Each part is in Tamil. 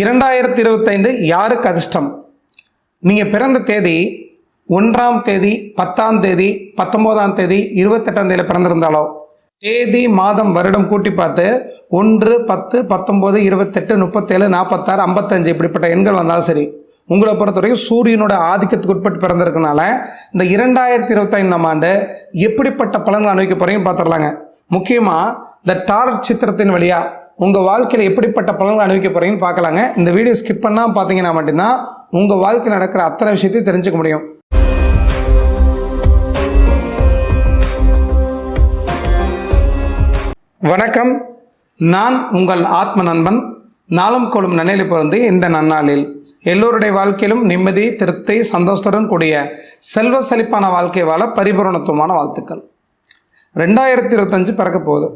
இரண்டாயிரத்தி இருபத்தைந்து யாருக்கு அதிர்ஷ்டம்? நீங்கள் பிறந்த தேதி ஒன்றாம் தேதி பத்தாம் தேதி பத்தொம்போதாம் தேதி இருபத்தெட்டாம் தேதியில் பிறந்திருந்தாலோ? தேதி மாதம் வருடம் கூட்டி பார்த்து ஒன்று பத்து பத்தொம்போது இருபத்தெட்டு முப்பத்தேழு நாற்பத்தாறு ஐம்பத்தஞ்சு இப்படிப்பட்ட எண்கள் வந்தாலும் சரி உங்களை பொறுத்த வரைக்கும் சூரியனோட ஆதிக்கத்துக்கு உட்பட்டு பிறந்திருக்கனால இந்த இரண்டாயிரத்தி இருபத்தைந்தாம் ஆண்டு எப்படிப்பட்ட பலன்கள் அனுபவிக்க போகிறீங்க பார்த்துடலாங்க. முக்கியமாக இந்த டாரட் சித்திரத்தின் வழியாக உங்கள் வாழ்க்கையில் எப்படிப்பட்ட பலன்கள் அனுபவிக்க போகிறீங்கன்னு பார்க்கலாங்க. இந்த வீடியோ ஸ்கிப் பண்ணால் பார்த்தீங்கன்னா மட்டும்தான் உங்கள் வாழ்க்கையில் நடக்கிற அத்தனை விஷயத்தையும் தெரிஞ்சுக்க முடியும். வணக்கம். நான் உங்கள் ஆத்ம நண்பன். நாளும் கொள்ளும் நன்னிலை பிறந்து இந்த நன்னாளில். எல்லோருடைய வாழ்க்கையிலும் நிம்மதி திருப்தி சந்தோஷத்துடன் கூடிய செல்வ செழிப்பான வாழ்க்கை வாழ பரிபூரணத்துவமான வாழ்த்துக்கள். ரெண்டாயிரத்தி இருபத்தஞ்சு பிறக்க போகுது.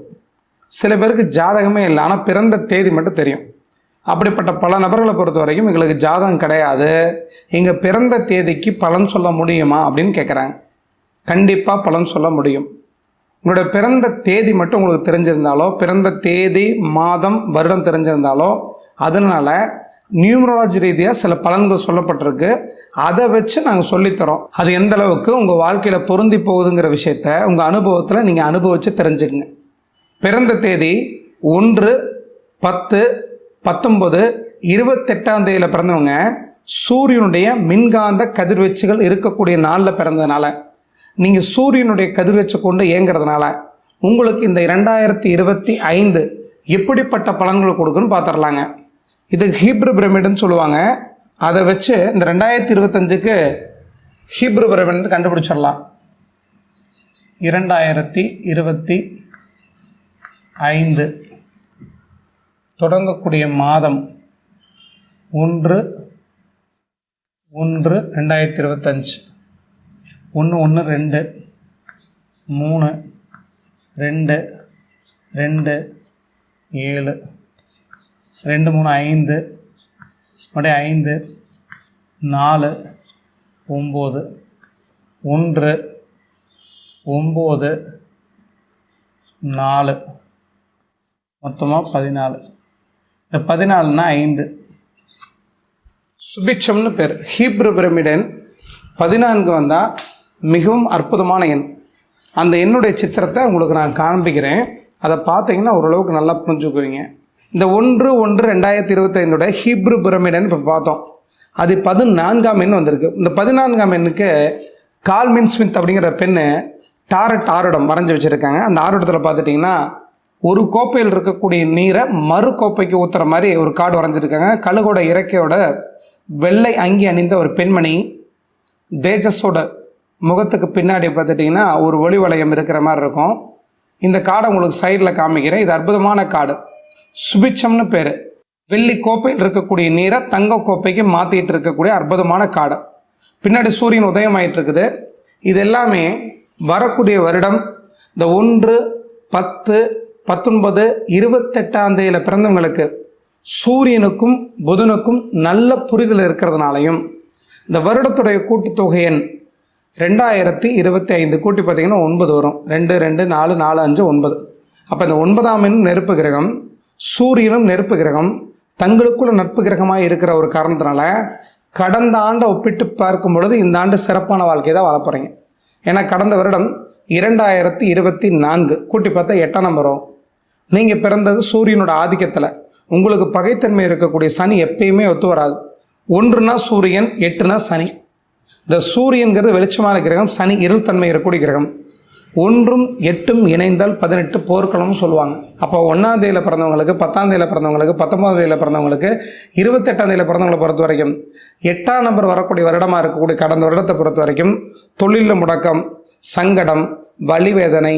சில பேருக்கு ஜாதகமே இல்லை ஆனால் பிறந்த தேதி மட்டும் தெரியும். அப்படிப்பட்ட பல நபர்களை பொறுத்த வரைக்கும் எங்களுக்கு ஜாதகம் கிடையாது. எங்கள் பிறந்த தேதிக்கு பலன் சொல்ல முடியுமா அப்படின்னு கேட்குறாங்க கண்டிப்பாக பலன் சொல்ல முடியும். உங்களோட பிறந்த தேதி மட்டும் உங்களுக்கு தெரிஞ்சிருந்தாலோ பிறந்த தேதி மாதம் வருடம் தெரிஞ்சிருந்தாலோ அதனால் நியூமராலஜி ரீதியாக சில பலன்கள் சொல்லப்பட்டிருக்கு. அதை வச்சு நாங்கள் சொல்லித்தரோம். அது எந்த அளவுக்கு உங்கள் வாழ்க்கையில் பொருந்தி போகுதுங்கிற விஷயத்த உங்கள் அனுபவத்தில் நீங்கள் அனுபவித்து தெரிஞ்சுக்குங்க. பிறந்த தேதி ஒன்று பத்து பத்தொம்பது இருபத்தெட்டாம் தேதியில் பிறந்தவங்க சூரியனுடைய மின்காந்த கதிர்வீச்சுகள் இருக்கக்கூடிய நாளில் பிறந்ததுனால நீங்கள் சூரியனுடைய கதிர்வீச்சு கொண்டு இயங்குறதுனால உங்களுக்கு இந்த இரண்டாயிரத்தி இருபத்தி ஐந்து எப்படிப்பட்ட பலன்கள் கொடுக்குன்னு பார்த்துடலாங்க இது ஹீப்ரு பிரமிடுன்னு சொல்லுவாங்க. அதை வச்சு இந்த ரெண்டாயிரத்தி இருபத்தஞ்சுக்கு ஹீப்ரு பிரமிட் கண்டுபிடிச்சிடலாம். இரண்டாயிரத்தி இருபத்தி ஐந்து. தொடங்கக்கூடிய மாதம் ஒன்று ஒன்று ரெண்டாயிரத்தி இருபத்தஞ்சு. ஒன்று ஒன்று ரெண்டு மூணு ரெண்டு ரெண்டு ஏழு. ரெண்டு மூணு ஐந்து. மறுபடியும் ஐந்து நாலு ஒம்பது. ஒன்று ஒம்பது நாலு. மொத்தமாக பதினாலு. இந்த பதினாலுனா ஐந்து. சுபிச்சம்னு பேர். ஹீப்ரு பிரமிடன் பதினான்கு வந்தால் மிகவும் அற்புதமான எண். அந்த எண்ணுடைய சித்திரத்தை உங்களுக்கு நான் காண்பிக்கிறேன். அதை பார்த்தீங்கன்னா ஓரளவுக்கு நல்லா புரிஞ்சுக்குவீங்க. இந்த ஒன்று ஒன்று ரெண்டாயிரத்தி இருபத்தைந்தோட ஹீப்ரு பிரமிடன் இப்போ பார்த்தோம். அது பதினான்காம் எண் வந்திருக்கு. இந்த பதினான்காம் எண்ணுக்கு கால்மின் ஸ்மித் அப்படிங்கிற பெண்ணு டாரட் ஆருடம் வரைஞ்சி வச்சுருக்காங்க. அந்த ஆரோடத்தில் பார்த்துட்டிங்கன்னா ஒரு கோப்பையில் இருக்கக்கூடிய நீரை மறு கோப்பைக்கு ஊற்றுற மாதிரி ஒரு கார்டு வரைஞ்சிருக்காங்க. கழுகோட இறக்கையோட வெள்ளை அங்கி அணிந்த ஒரு பெண்மணி தேஜஸோட முகத்துக்கு பின்னாடி பார்த்துட்டிங்கன்னா ஒரு ஒளி வளையம் இருக்கிற மாதிரி இருக்கும். இந்த காடை உங்களுக்கு சைடில் காமிக்கிறேன். இது அற்புதமான காடு. சுபிச்சம்னு பேர். வெள்ளி கோப்பையில் இருக்கக்கூடிய நீரை தங்க கோப்பைக்கு மாற்றிட்டு இருக்கக்கூடிய அற்புதமான காடு. பின்னாடி சூரியன் உதயமாயிட்டு இருக்குது இது எல்லாமே வரக்கூடிய வருடம் இந்த ஒன்று பத்து பத்தொன்பது இருபத்தெட்டாம் தேதியில் பிறந்தவங்களுக்கு சூரியனுக்கும் புதனுக்கும் நல்ல புரிதல் இருக்கிறதுனாலையும் இந்த வருடத்துடைய கூட்டுத்தொகை எண் ரெண்டாயிரத்தி இருபத்தி ஐந்து கூட்டி பார்த்தீங்கன்னா ஒன்பது வரும். ரெண்டு ரெண்டு நாலு நாலு அஞ்சு ஒன்பது. அப்போ இந்த ஒன்பதாம் எண் நெருப்பு கிரகம் சூரியனும் நெருப்பு கிரகம் தங்களுக்குள்ள நட்பு கிரகமாக இருக்கிற ஒரு காரணத்தினால கடந்த ஆண்டை ஒப்பிட்டு பார்க்கும் பொழுது இந்த ஆண்டு சிறப்பான வாழ்க்கையை தான் வாழ ஏன்னா கடந்த வருடம் இரண்டாயிரத்தி இருபத்தி நான்கு. கூட்டி பார்த்தா எட்டாம் நம்பர் வரும். நீங்கள் பிறந்தது சூரியனோட ஆதிக்கத்தில். உங்களுக்கு பகைத்தன்மை இருக்கக்கூடிய சனி எப்பயுமே ஒத்து வராது. ஒன்றுனா சூரியன் எட்டுனா சனி. இந்த சூரியன்கிறது வெளிச்சமான கிரகம் சனி இருள் தன்மை இருக்கக்கூடிய கிரகம். ஒன்றும் எட்டும் இணைந்தால் பதினெட்டு போர்க்களம்னு சொல்லுவாங்க. அப்போ ஒன்றாம் தேதியில் பிறந்தவங்களுக்கு பத்தாம் தேதியில் பிறந்தவங்களுக்கு பத்தொன்பதாம் தேதியில் பிறந்தவங்களுக்கு இருபத்தெட்டாம் தேதியில் பிறந்தவங்களை பொறுத்த வரைக்கும் எட்டாம் நம்பர் வரக்கூடிய வருடமாக இருக்கக்கூடிய கடந்த வருடத்தை பொறுத்த வரைக்கும் தொழிலில் முடக்கம் சங்கடம் வலிவேதனை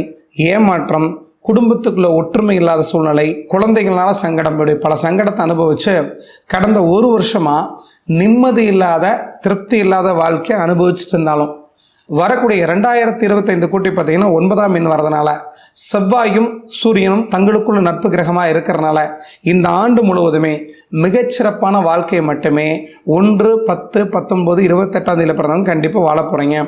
ஏமாற்றம் குடும்பத்துக்குள்ள ஒற்றுமை இல்லாத சூழ்நிலை குழந்தைகளால் சங்கடம் இப்படி பல சங்கடத்தை அனுபவித்து கடந்த ஒரு வருஷமாக நிம்மதி இல்லாத திருப்தி இல்லாத வாழ்க்கையை அனுபவிச்சுட்டு இருந்தாலும் வரக்கூடிய ரெண்டாயிரத்தி இருபத்தைந்து கூட்டி பார்த்தீங்கன்னா ஒன்பதாம் மீன் வரதுனால செவ்வாயும் சூரியனும் தங்களுக்குள்ள நட்பு கிரகமாக இருக்கிறனால இந்த ஆண்டு முழுவதுமே மிகச்சிறப்பான வாழ்க்கையை மட்டுமே ஒன்று பத்து பத்தொம்போது இருபத்தெட்டாம் தேதியில் பிறந்தவங்க கண்டிப்பாக வாழ போகிறீங்க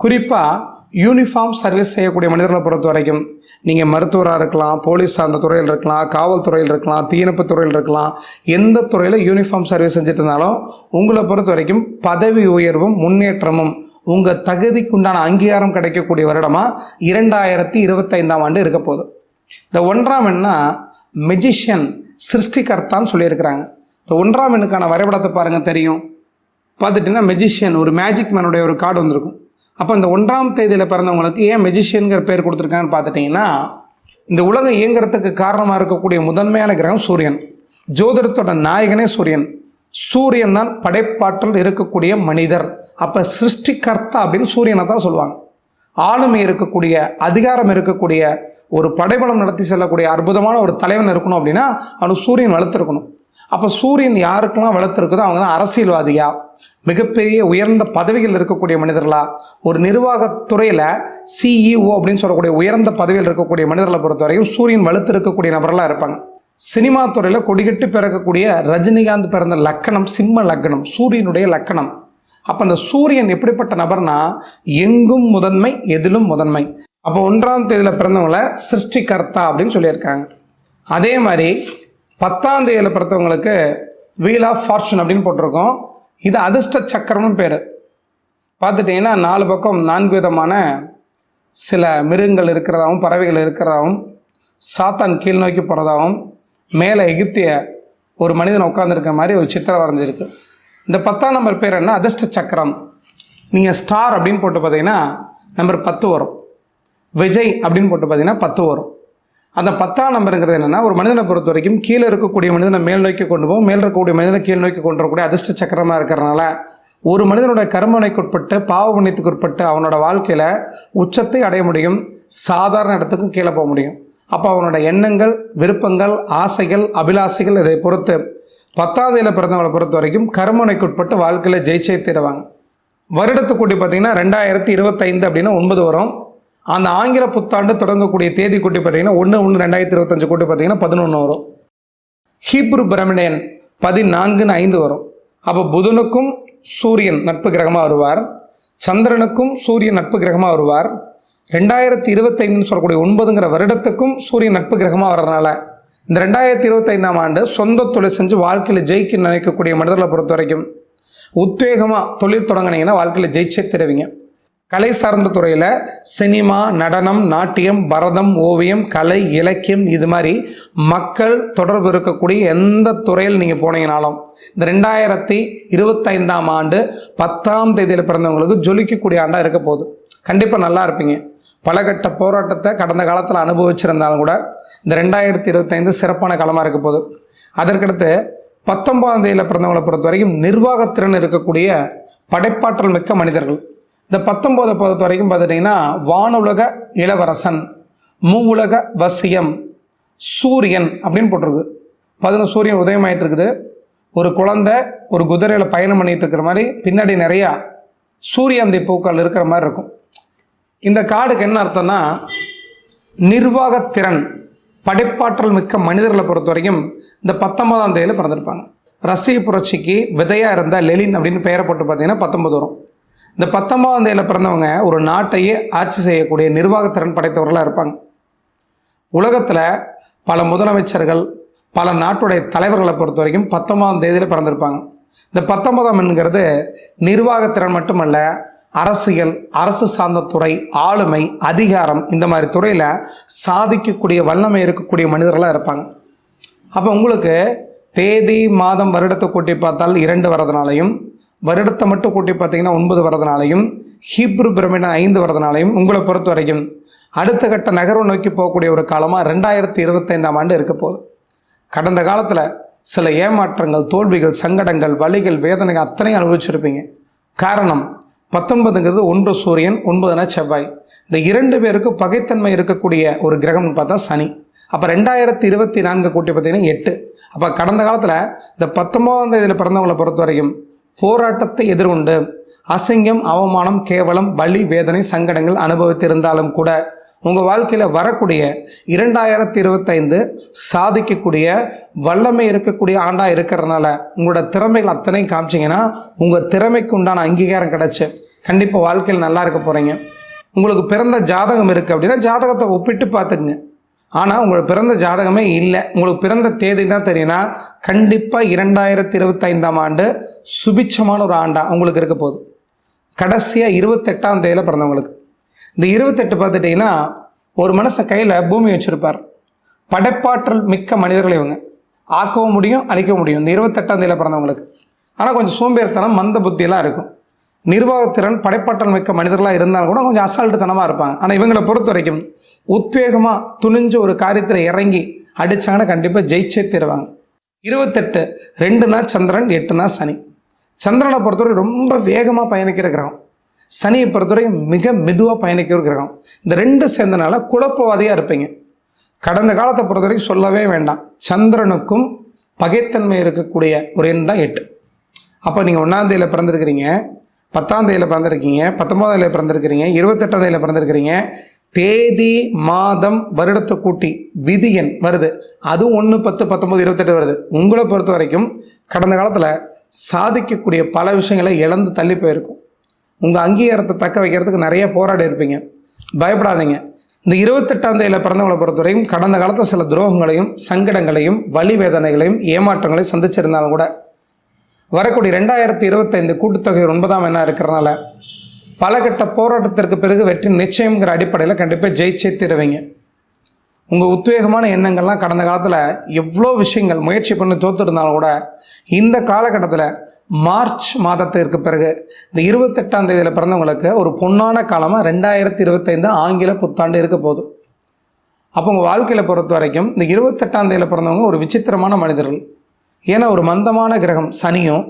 குறிப்பாக யூனிஃபார்ம் சர்வீஸ் செய்யக்கூடிய மனிதர்களை பொறுத்த வரைக்கும் நீங்கள் மருத்துவராக இருக்கலாம் போலீஸ் சார்ந்த துறையில் இருக்கலாம் காவல்துறையில் இருக்கலாம் தீயணைப்பு துறையில் இருக்கலாம் எந்த துறையில் யூனிஃபார்ம் சர்வீஸ் செஞ்சுட்டு இருந்தாலும் உங்களை பொறுத்த வரைக்கும் பதவி உயர்வும் முன்னேற்றமும் உங்கள் தகுதிக்குண்டான அங்கீகாரம் கிடைக்கக்கூடிய வருடமாக இரண்டாயிரத்தி இருபத்தைந்தாம் ஆண்டு இருக்க போகுது. இந்த ஒன்றாம் எண்ணா மெஜிஷியன் சிருஷ்டிகர்த்தான்னு சொல்லியிருக்கிறாங்க. இந்த ஒன்றாம் எண்ணுக்கான வரைபடத்தை பாருங்கள் தெரியும். பார்த்துட்டிங்கன்னா மெஜிஷியன் ஒரு மேஜிக் மேனுடைய ஒரு கார்டு வந்திருக்கும். அப்போ இந்த ஒன்றாம் தேதியில் பிறந்தவங்களுக்கு ஏன் மெஜிஷியனுங்கிற பேர் கொடுத்துருக்கான்னு பார்த்துட்டிங்கன்னா இந்த உலகம் இயங்குறதுக்கு காரணமாக இருக்கக்கூடிய முதன்மையான கிரகம் சூரியன். ஜோதிடத்தோட நாயகனே சூரியன். சூரியன் தான் படைப்பாற்றல் இருக்கக்கூடிய மனிதர். அப்போ சிருஷ்டிகர்த்தா அப்படின்னு சூரியனை தான் சொல்லுவாங்க. ஆளுமை இருக்கக்கூடிய அதிகாரம் இருக்கக்கூடிய ஒரு படைபலம் நடத்தி செல்லக்கூடிய அற்புதமான ஒரு தலைவன் இருக்கணும் அப்படின்னா அவனுக்கு சூரியன் வளர்த்துருக்கணும் அப்போ சூரியன் யாருக்கெல்லாம் வளர்த்துருக்குதோ அவங்க தான் அரசியல்வாதியா? மிகப்பெரிய உயர்ந்த பதவிகள் இருக்கக்கூடிய மனிதர்களா? ஒரு நிர்வாகத்துறையில் சிஇஓ அப்படின்னு சொல்லக்கூடிய உயர்ந்த பதவியில் இருக்கக்கூடிய மனிதர்களை பொறுத்தவரைக்கும் சூரியன் வலுத்து இருக்கக்கூடிய நபர்களாக இருப்பாங்க. சினிமா துறையில் கொடிகட்டு பிறக்கக்கூடிய ரஜினிகாந்த் பிறந்த லக்கணம் சிம்ம லக்கணம் சூரியனுடைய லக்கணம். அப்போ அந்த சூரியன் எப்படிப்பட்ட நபர்னா எங்கும் முதன்மை எதிலும் முதன்மை. அப்போ ஒன்றாம் தேதியில் பிறந்தவங்கள சிருஷ்டிகர்த்தா அப்படின்னு சொல்லியிருக்காங்க. அதே மாதிரி பத்தாம் தேதியில் பிறத்தவங்களுக்கு வீல் ஆஃப் ஃபார்ச்சூன் அப்படின்னு போட்டிருக்கோம். இது அதிர்ஷ்ட சக்கரம்னு பேர். பார்த்துட்டிங்கன்னா நாலு பக்கம் நான்கு விதமான சில மிருகங்கள் இருக்கிறதாகவும் பறவைகள் இருக்கிறதாகவும் சாத்தான் கீழ் நோக்கி போகிறதாகவும் மேலே எகிப்திய ஒரு மனிதன் உட்காந்துருக்க மாதிரி ஒரு சித்திரம் வரைஞ்சிருக்கு. இந்த பத்தாம் நம்பர் பேர் என்ன? அதிர்ஷ்ட சக்கரம். நீங்கள் ஸ்டார் அப்படின்னு போட்டு பார்த்தீங்கன்னா நம்பர் பத்து வரும். விஜய் அப்படின்னு போட்டு பார்த்தீங்கன்னா பத்து வரும். அந்த பத்தாம் நம்பருங்கிறது என்னென்னா ஒரு மனிதனை பொறுத்த வரைக்கும் கீழே இருக்கக்கூடிய மனிதனை மேல் நோக்கி கொண்டு போகும். மேல் இருக்கக்கூடிய மனிதனை கீழ் நோக்கி கொண்டு வரக்கூடிய அதிர்ஷ்ட சக்கரமாக இருக்கிறனால ஒரு மனிதனோட கர்மனைக்குட்பட்டு பாவ புண்ணியத்துக்கு உட்பட்டு அவனோட வாழ்க்கையில் உச்சத்தை அடைய முடியும். சாதாரண இடத்துக்கும் கீழே போக முடியும். அப்போ அவனோட எண்ணங்கள் விருப்பங்கள் ஆசைகள் அபிலாசைகள் இதை பொறுத்து பத்தாவதுல பிறந்தவங்களை பொறுத்த வரைக்கும் கர்மனைக்குட்பட்டு வாழ்க்கையில் ஜெயிச்சே தீருவாங்க. வருடத்துக்குட்டி கூட்டி பார்த்தீங்கன்னா ரெண்டாயிரத்தி இருபத்தைந்து அப்படின்னா ஒன்பது வரும். அந்த ஆங்கில புத்தாண்டு தொடங்கக்கூடிய தேதி கூட்டி பார்த்தீங்கன்னா ஒன்று ஒன்று ரெண்டாயிரத்தி இருபத்தஞ்சு கூட்டி பார்த்தீங்கன்னா பதினொன்று வரும். ஹீப்ரு பிரமிடன் பதினான்குன்னு ஐந்து வரும். அப்போ புதனுக்கும் சூரியன் நட்பு கிரகமாக வருவார். சந்திரனுக்கும் சூரியன் நட்பு கிரகமாக வருவார். ரெண்டாயிரத்தி இருபத்தைந்துன்னு சொல்லக்கூடிய ஒன்பதுங்கிற வருடத்துக்கும் சூரியன் நட்பு கிரகமாக வர்றதுனால இந்த ரெண்டாயிரத்தி இருபத்தைந்தாம் ஆண்டு சொந்த தொழில் செஞ்சு வாழ்க்கையில் ஜெயிக்க நினைக்கக்கூடிய மனிதர்களை பொறுத்த வரைக்கும் உத்வேகமாக தொழில் தொடங்கினீங்கன்னா வாழ்க்கையில் ஜெயிச்சே தருவீங்க. கலை சார்ந்த துறையில் சினிமா நடனம் நாட்டியம் பரதம் ஓவியம் கலை இலக்கியம் இது மாதிரி மக்கள் தொடர்பு இருக்கக்கூடிய எந்த துறையில் நீங்கள் போனீங்கனாலும் இந்த ரெண்டாயிரத்தி இருபத்தைந்தாம் ஆண்டு பத்தாம் தேதியில் பிறந்தவங்களுக்கு ஜொலிக்கக்கூடிய ஆண்டாக இருக்க போகுது. கண்டிப்பாக நல்லா இருப்பீங்க. பலகட்ட போராட்டத்தை கடந்த காலத்தில் அனுபவிச்சிருந்தாலும் கூட இந்த ரெண்டாயிரத்தி இருபத்தைந்து சிறப்பான காலமாக இருக்க போகுது. அதற்கடுத்து பத்தொன்பதாம் தேதியில் பிறந்தவங்களை பொறுத்த வரைக்கும் நிர்வாகத்திறன் இருக்கக்கூடிய படைப்பாற்றல் மிக்க மனிதர்கள். இந்த பத்தொம்போதை பொறுத்த வரைக்கும் பார்த்துட்டிங்கன்னா வானுலக இளவரசன் மூவுலக வசியம் சூரியன் அப்படின்னு போட்டிருக்கு. பதினொன்று சூரியன் உதயமாயிட்டு இருக்குது ஒரு குழந்தை ஒரு குதிரையில் பயணம் பண்ணிட்டு இருக்கிற மாதிரி பின்னாடி நிறையா சூரியந்தி பூக்கள் இருக்கிற மாதிரி இருக்கும். இந்த காடுக்கு என்ன அர்த்தம்னா நிர்வாகத்திறன் படைப்பாற்றல் மிக்க மனிதர்களை பொறுத்த வரைக்கும் இந்த பத்தொன்பதாம் தேதியில் பிறந்திருப்பாங்க. ரஷ்ய புரட்சிக்கு விதையாக இருந்த லெலின் அப்படின்னு பெயரை போட்டு பார்த்தீங்கன்னா பத்தொன்பது வரும். இந்த பத்தொன்பதாம் தேதியில் பிறந்தவங்க ஒரு நாட்டையே ஆட்சி செய்யக்கூடிய நிர்வாகத்திறன் படைத்தவர்களாக இருப்பாங்க. உலகத்தில் பல முதலமைச்சர்கள் பல நாட்டுடைய தலைவர்களை பொறுத்த வரைக்கும் பத்தொன்பதாம் தேதியில் பிறந்திருப்பாங்க. இந்த பத்தொன்பதாம் என்கிறது நிர்வாகத்திறன் மட்டுமல்ல அரசியல் அரசு சார்ந்த துறை ஆளுமை அதிகாரம் இந்த மாதிரி துறையில் சாதிக்கக்கூடிய வல்லமை இருக்கக்கூடிய மனிதர்களாக இருப்பாங்க. அப்போ உங்களுக்கு தேதி மாதம் வருடத்தை கூட்டி பார்த்தால் இரண்டு வரதுனாலையும் வருடத்தை மட்டும் கூட்டி பார்த்தீங்கன்னா ஒன்பது வரதுனாலையும் ஹீப்ரு பிரமிடன் ஐந்து வரதுனாலையும் உங்களை பொறுத்த வரைக்கும் அடுத்த கட்ட நகர்வு நோக்கி போகக்கூடிய ஒரு காலமாக ரெண்டாயிரத்தி இருபத்தைந்தாம் ஆண்டு இருக்க போகுது. கடந்த காலத்தில் சில ஏமாற்றங்கள் தோல்விகள் சங்கடங்கள் வலிகள் வேதனைகள் அத்தனையும் அனுபவிச்சிருப்பீங்க. காரணம் பத்தொன்பதுங்கிறது ஒன்று சூரியன் ஒன்பதுனா செவ்வாய். இந்த இரண்டு பேருக்கு பகைத்தன்மை இருக்கக்கூடிய ஒரு கிரகம்னு பார்த்தா சனி. அப்போ ரெண்டாயிரத்தி இருபத்தி நான்கு கூட்டி பார்த்தீங்கன்னா எட்டு. அப்போ கடந்த காலத்தில் இந்த பத்தொம்போதாம் தேதியில் பிறந்தவங்களை பொறுத்த வரைக்கும் போராட்டத்தை எதிர்கொண்டு அசிங்கம் அவமானம் கேவலம் வலி வேதனை சங்கடங்கள் அனுபவித்திருந்தாலும் கூட உங்கள் வாழ்க்கையில் வரக்கூடிய இரண்டாயிரத்தி இருபத்தைந்து சாதிக்கக்கூடிய வல்லமை இருக்கக்கூடிய ஆண்டாக இருக்கிறதுனால உங்களோட திறமைகள் அத்தனையும் காமிச்சிங்கன்னா உங்கள் திறமைக்கு உண்டான அங்கீகாரம் கிடச்சி கண்டிப்பாக வாழ்க்கையில் நல்லா இருக்க போகிறீங்க உங்களுக்கு பிறந்த ஜாதகம் இருக்குது அப்படின்னா ஜாதகத்தை ஒப்பிட்டு பார்த்துக்குங்க. ஆனால் உங்களுக்கு பிறந்த ஜாதகமே இல்லை. உங்களுக்கு பிறந்த தேதி தான் தெரியும்னா கண்டிப்பாக இரண்டாயிரத்தி இருபத்தைந்தாம் ஆண்டு சுபிட்சமான ஒரு ஆண்டாக உங்களுக்கு இருக்க போகுது. கடைசியாக இருபத்தெட்டாம் தேதியில் பிறந்தவங்களுக்கு. இந்த இருபத்தெட்டு பார்த்துட்டிங்கன்னா ஒரு மனசை கையில் பூமி வச்சுருப்பார். படைப்பாற்றல் மிக்க மனிதர்கள் இவங்க. ஆக்கவும் முடியும் அழிக்கவும் முடியும். இந்த இருபத்தெட்டாம் தேதியில் பிறந்தவங்களுக்கு. ஆனால் கொஞ்சம் சோம்பேறித்தனம் மந்த புத்தியெல்லாம் இருக்கும். நிர்வாகத்திறன் படைப்பாற்றல் மிக்க மனிதர்களாக இருந்தாலும் கூட கொஞ்சம் அசால்ட்டுத்தனமாக இருப்பாங்க. ஆனால் இவங்களை பொறுத்த வரைக்கும் உத்வேகமாக துணிஞ்சு ஒரு காரியத்தில் இறங்கி அடித்தாங்கன்னா கண்டிப்பாக ஜெயிச்சே தருவாங்க. இருபத்தெட்டு ரெண்டுனா சந்திரன் எட்டுனா சனி. சந்திரனை பொறுத்தவரை ரொம்ப வேகமாக பயணிக்கிற கிரகம். சனியை பொறுத்தவரை மிக மெதுவாக பயணிக்கிற கிரகம். இந்த ரெண்டு சேர்ந்தனால குழப்பவாதியாக இருப்பீங்க. கடந்த காலத்தை பொறுத்தவரைக்கும் சொல்லவே வேண்டாம். சந்திரனுக்கும் பகைத்தன்மை இருக்கக்கூடிய ஒரு எண் தான் எட்டு. அப்போ நீங்கள் ஒன்றாந்தேதியில் பிறந்திருக்கிறீங்க. பத்தாம் தேதியில் பிறந்திருக்கீங்க பத்தொன்பதாம் தேதியில் பிறந்திருக்கிறீங்க இருபத்தெட்டாம் தேதியில் பிறந்திருக்கிறீங்க. தேதி மாதம் வருடத்தை கூட்டி விதி எண் வருது. அதுவும் ஒன்று பத்து பத்தொம்பது இருபத்தெட்டு வருது. உங்களை பொறுத்த வரைக்கும் கடந்த காலத்தில் சாதிக்கக்கூடிய பல விஷயங்களை இழந்து தள்ளி போயிருக்கும். உங்கள் அங்கீகாரத்தை தக்க வைக்கிறதுக்கு நிறைய போராடி இருப்பீங்க. பயப்படாதீங்க. இந்த இருபத்தெட்டாம் தேதியில் பிறந்தவங்களை பொறுத்தவரைக்கும் கடந்த காலத்தில் சில துரோகங்களையும் சங்கடங்களையும் வழி வேதனைகளையும் ஏமாற்றங்களையும் சந்திச்சிருந்தாலும் கூட வரக்கூடிய ரெண்டாயிரத்தி இருபத்தைந்து கூட்டுத்தொகை ஒன்பதாம் என்ன இருக்கிறனால பலகட்ட போராட்டத்திற்கு பிறகு வெற்றி நிச்சயங்கிற அடிப்படையில் கண்டிப்பாக ஜெயிச்சே தருவீங்க. உங்கள் உத்வேகமான எண்ணங்கள்லாம் கடந்த காலத்தில் எவ்வளோ விஷயங்கள் முயற்சி பண்ணி தோத்துருந்தாலும் கூட இந்த காலகட்டத்தில் மார்ச் மாதத்திற்கு பிறகு இந்த இருபத்தெட்டாம் தேதியில் பிறந்தவங்களுக்கு ஒரு பொன்னான காலமாக ரெண்டாயிரத்தி இருபத்தைந்து ஆங்கில புத்தாண்டு இருக்க போகுது. அப்போ உங்கள் வாழ்க்கையில் பொறுத்த வரைக்கும் இந்த இருபத்தெட்டாம் தேதியில் பிறந்தவங்க ஒரு விசித்திரமான மனிதர்கள். ஏன்னா ஒரு மந்தமான கிரகம் சனியும்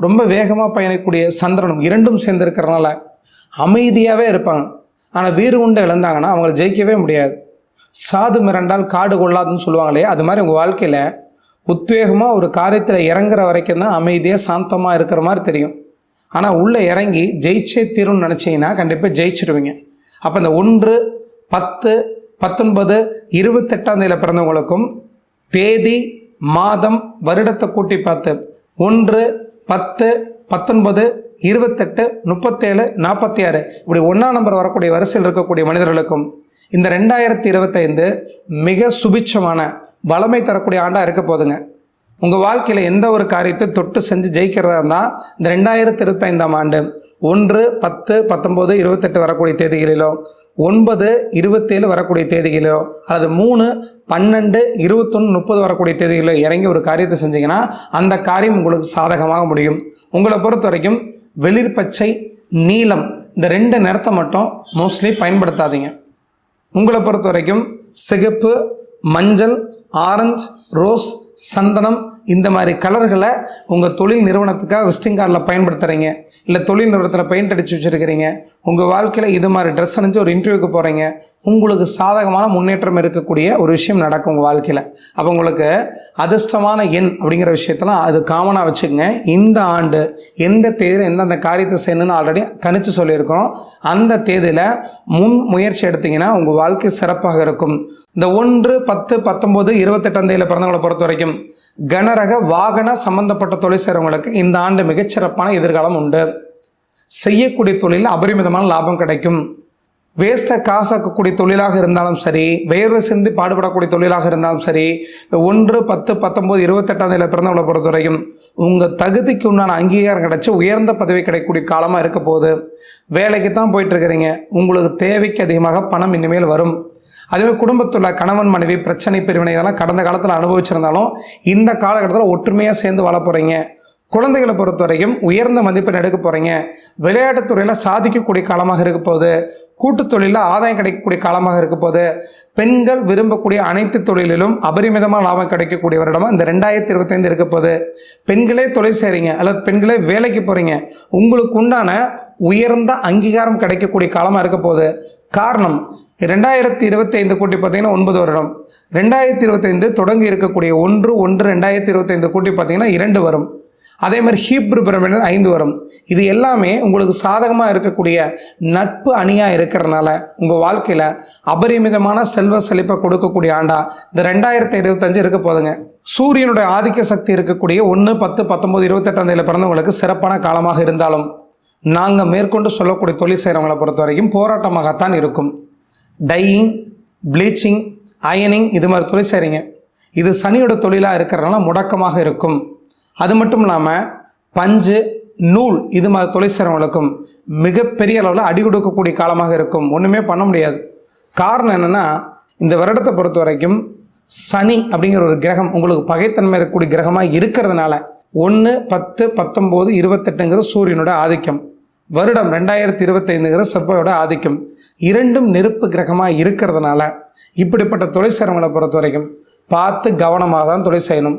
ரொம்ப வேகமாக பயணிக்கக்கூடிய சந்திரனும் இரண்டும் சேர்ந்துருக்கிறனால அமைதியாகவே இருப்பாங்க. ஆனால் வீறு உண்டு இழந்தாங்கன்னா அவங்கள ஜெயிக்கவே முடியாது. சாது மிரண்டால் காடு கொள்ளாதுன்னு சொல்லுவாங்களே அது மாதிரி உங்கள் வாழ்க்கையில் உத்வேகமாக ஒரு காரியத்தில் இறங்குற வரைக்கும் தான் அமைதியாக சாந்தமாக இருக்கிற மாதிரி தெரியும். ஆனால் உள்ளே இறங்கி ஜெயிச்சே தீரும்னு நினச்சிங்கன்னா கண்டிப்பாக ஜெயிச்சிடுவீங்க அப்போ இந்த ஒன்று பத்து பத்தொன்பது இருபத்தெட்டாம் தேதியில் பிறந்தவங்களுக்கும் தேதி மாதம் வருடத்தை கூட்டி பார்த்து ஒன்று பத்து பத்தொன்பது இருபத்தெட்டு முப்பத்தேழு நாற்பத்தி ஆறு இப்படி ஒன்றாம் நம்பர் வரக்கூடிய வரிசையில் இருக்கக்கூடிய மனிதர்களுக்கும் இந்த ரெண்டாயிரத்தி இருபத்தைந்து மிக சுபிட்சமான வளமை தரக்கூடிய ஆண்டாக இருக்க போதுங்க. உங்கள் வாழ்க்கையில் எந்த ஒரு காரியத்தை தொட்டு செஞ்சு ஜெயிக்கிறதா இருந்தால் இந்த ரெண்டாயிரத்தி இருபத்தைந்தாம் ஆண்டு ஒன்று பத்து பத்தொம்போது இருபத்தெட்டு வரக்கூடிய தேதிகளிலோ ஒன்பது இருபத்தேழு வரக்கூடிய தேதிகளோ அல்லது மூணு பன்னெண்டு இருபத்தொன்று முப்பது வரக்கூடிய தேதிகளோ இறங்கி ஒரு காரியத்தை செஞ்சீங்கன்னா அந்த காரியம் உங்களுக்கு சாதகமாக முடியும். உங்களை பொறுத்த வரைக்கும் வெளிர் பச்சை நீலம் இந்த ரெண்டு நிறத்தை மட்டும் மோஸ்ட்லி பயன்படுத்தாதீங்க. உங்களை பொறுத்த வரைக்கும் சிகப்பு மஞ்சள் ஆரஞ்சு ரோஸ் சந்தனம் இந்த மாதிரி கலர்களை உங்கள் தொழில் நிறுவனத்துக்காக விசிட்டிங் கார்டில் பயன்படுத்துகிறீங்க இல்லை தொழில் நிறுவனத்தில் பெயிண்ட் அடித்து வச்சுருக்கிறீங்க. உங்கள் வாழ்க்கையில் இது மாதிரி ட்ரெஸ் அணிஞ்சு ஒரு இன்டர்வியூக்கு போகிறீங்க உங்களுக்கு சாதகமான முன்னேற்றம் இருக்கக்கூடிய ஒரு விஷயம் நடக்கும் உங்கள் வாழ்க்கையில். அப்போ உங்களுக்கு அதிர்ஷ்டமான எண் அப்படிங்கிற விஷயத்தெல்லாம் அது காமனாக வச்சுக்கோங்க. இந்த ஆண்டு எந்த தேதியில் எந்தெந்த காரியத்தை செய்யணும்னு ஆல்ரெடி கணிச்சு சொல்லியிருக்கிறோம். அந்த தேதியில் முன் முயற்சி எடுத்தீங்கன்னா உங்கள் வாழ்க்கை சிறப்பாக இருக்கும். இந்த ஒன்று பத்து பத்தொம்போது இருபத்தெட்டாம் தேதியில் பிறந்தவங்களை பொறுத்த வரைக்கும் கனரக வாகன சம்பந்தப்பட்ட தொழில் செய்கிறவங்களுக்கு இந்த ஆண்டு மிகச்சிறப்பான எதிர்காலம் உண்டு. செய்யக்கூடிய தொழிலில் அபரிமிதமான லாபம் கிடைக்கும். வேஸ்ட்டை காசாக்கக்கூடிய தொழிலாக இருந்தாலும் சரி வேர்வை சிந்தி பாடுபடக்கூடிய தொழிலாக இருந்தாலும் சரி ஒன்று பத்து பத்தொம்போது இருபத்தெட்டாம் தேதியில் பிறந்தவளை பொறுத்த வரைக்கும் உங்கள் தகுதிக்கு உண்டான அங்கீகாரம் கிடைச்சி உயர்ந்த பதவி கிடைக்கக்கூடிய காலமாக இருக்க போகுது. வேலைக்கு தான் போயிட்டுருக்கிறீங்க உங்களுக்கு தேவைக்கு அதிகமாக பணம் இனிமேல் வரும். அதுவே குடும்பத்தில் கணவன் மனைவி பிரச்சனை பிரிவினை இதெல்லாம் கடந்த காலத்தில் அனுபவிச்சிருந்தாலும் இந்த காலகட்டத்தில் ஒற்றுமையாக சேர்ந்து வாழ போகிறீங்க குழந்தைகளை பொறுத்த வரைக்கும் உயர்ந்த மதிப்பெண் எடுக்க போகிறீங்க விளையாட்டுத்துறையில் சாதிக்கக்கூடிய காலமாக இருக்க போகுது. கூட்டு தொழிலில் ஆதாயம் கிடைக்கக்கூடிய காலமாக இருக்க போது பெண்கள் விரும்பக்கூடிய அனைத்து தொழிலிலும் அபரிமிதமாக லாபம் கிடைக்கக்கூடிய வருடமாக இந்த ரெண்டாயிரத்தி இருபத்தைந்து இருக்க போது பெண்களே தொழில் செய்கிறீங்க அல்லது பெண்களே வேலைக்கு போகிறீங்க உங்களுக்கு உண்டான உயர்ந்த அங்கீகாரம் கிடைக்கக்கூடிய காலமாக இருக்க போகுது. காரணம் ரெண்டாயிரத்தி இருபத்தி ஐந்து கூட்டி பார்த்தீங்கன்னா ஒன்பது வருடம். ரெண்டாயிரத்தி இருபத்தைந்து தொடங்கி இருக்கக்கூடிய ஒன்று ஒன்று ரெண்டாயிரத்தி இருபத்தைந்து கூட்டி பார்த்தீங்கன்னா இரண்டு வரும். அதே மாதிரி ஹீப்ரு பிரமிடன் ஐந்து வரும். இது எல்லாமே உங்களுக்கு சாதகமாக இருக்கக்கூடிய நட்பு அணியாக இருக்கிறனால உங்கள் வாழ்க்கையில் அபரிமிதமான செல்வ செழிப்பை கொடுக்கக்கூடிய ஆண்டா இந்த ரெண்டாயிரத்தி இருபத்தஞ்சு இருக்க போதுங்க. சூரியனுடைய ஆதிக்க சக்தி இருக்கக்கூடிய ஒன்று பத்து பத்தொம்போது இருபத்தெட்டாம் தேதியில் பிறந்தவங்களுக்கு சிறப்பான காலமாக இருந்தாலும் நாங்கள் மேற்கொண்டு சொல்லக்கூடிய தொழில் செய்கிறவங்கள பொறுத்த வரைக்கும் போராட்டமாகத்தான் இருக்கும். டையிங் ப்ளீச்சிங் அயனிங் இது மாதிரி தொழில் செய்கிறீங்க இது சனியோட தொழிலாக இருக்கிறதுனால முடக்கமாக இருக்கும். அது மட்டும் இல்லாமல் பஞ்சு நூல் இது மாதிரி தொழில் மிகப்பெரிய அளவில் அடி கொடுக்கக்கூடிய காலமாக இருக்கும். ஒன்றுமே பண்ண முடியாது. காரணம் என்னென்னா இந்த வருடத்தை பொறுத்த வரைக்கும் சனி அப்படிங்கிற ஒரு கிரகம் உங்களுக்கு பகைத்தன்மை இருக்கக்கூடிய கிரகமாக இருக்கிறதுனால ஒன்று பத்து பத்தொம்போது இருபத்தெட்டுங்கிற சூரியனோட ஆதிக்கம். வருடம் ரெண்டாயிரத்தி இருபத்தைந்துங்கிற செவ்வாயோட ஆதிக்கம். இரண்டும் நெருப்பு கிரகமாக இருக்கிறதுனால இப்படிப்பட்ட தொழில் பொறுத்த வரைக்கும் பார்த்து கவனமாக தான் தொழில் செய்யணும்.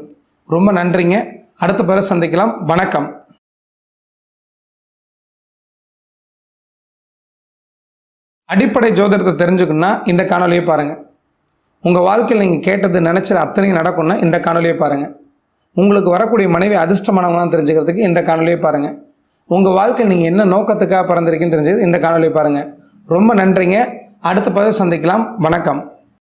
ரொம்ப நன்றிங்க. அடுத்த பிறகு சந்திக்கலாம். வணக்கம். அடிப்படை ஜோதிடத்தை தெரிஞ்சுக்கணும்னா இந்த காணொலியை பாருங்கள் உங்கள் வாழ்க்கையில் நீங்கள் கேட்டது நினச்சது அத்தனையும் நடக்கும்னா இந்த காணொலியை பாருங்கள் உங்களுக்கு வரக்கூடிய மனைவி அதிர்ஷ்டமானவங்களாம் தெரிஞ்சுக்கிறதுக்கு இந்த காணொலியை பாருங்கள் உங்கள் வாழ்க்கை நீங்கள் என்ன நோக்கத்துக்காக பிறந்திருக்கீங்கன்னு தெரிஞ்சது இந்த காணொலியை பாருங்கள் ரொம்ப நன்றிங்க. அடுத்த பதிவு சந்திக்கலாம். வணக்கம்.